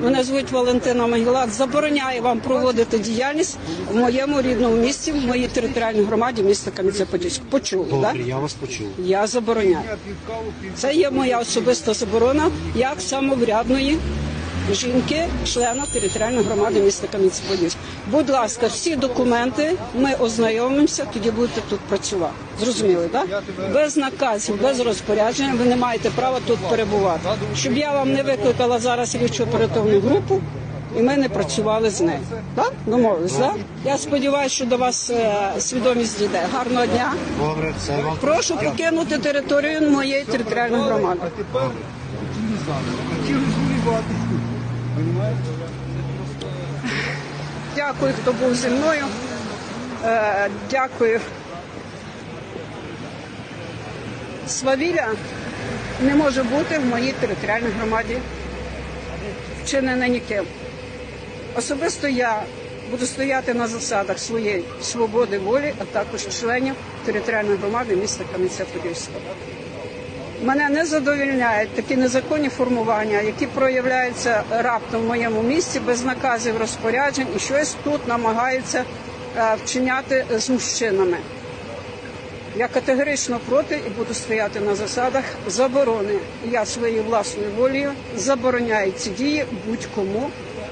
Мене звуть Валентина Магілат. Забороняю вам проводити діяльність в моєму рідному місті, в моїй територіальній громаді міста Кам'янця-Подільськ. Почули, так? Добре, я вас почув. Я забороняю. Це є моя особиста заборона як самоврядної жінки, члена територіальної громади міста Кам'янець-Подільськ. Будь ласка, всі документи ми ознайомимося, тоді будете тут працювати. Зрозуміли, так? Без наказів, без розпорядження ви не маєте права тут перебувати. Щоб я вам не викликала зараз слідчу оперативну групу. І ми не працювали з нею. Так? Домовились, так? Я сподіваюся, що до вас е, свідомість дійде. Гарного дня. Добре, вам Прошу покинути територію моєї територіальної громади. Дякую, хто був зі мною. Е, Дякую. Свавілля не може бути в моїй територіальній громаді вчинена ніким. Особисто я буду стояти на засадах своєї свободи волі, а також членів територіальної громади міста Кам'янця-Подільського. Мене не задовільняють такі незаконні формування, які проявляються раптом в моєму місті без наказів розпоряджень і щось тут намагаються е, вчиняти з мужчинами. Я категорично проти і буду стояти на засадах заборони. Я своєю власною волею забороняю ці дії будь-кому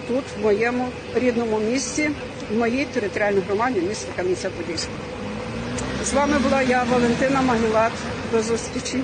тут, в моєму рідному місті, в моїй територіальній громаді міста Кам'янця-Подільського. З вами була я, Валентина Магілат. До зустрічі.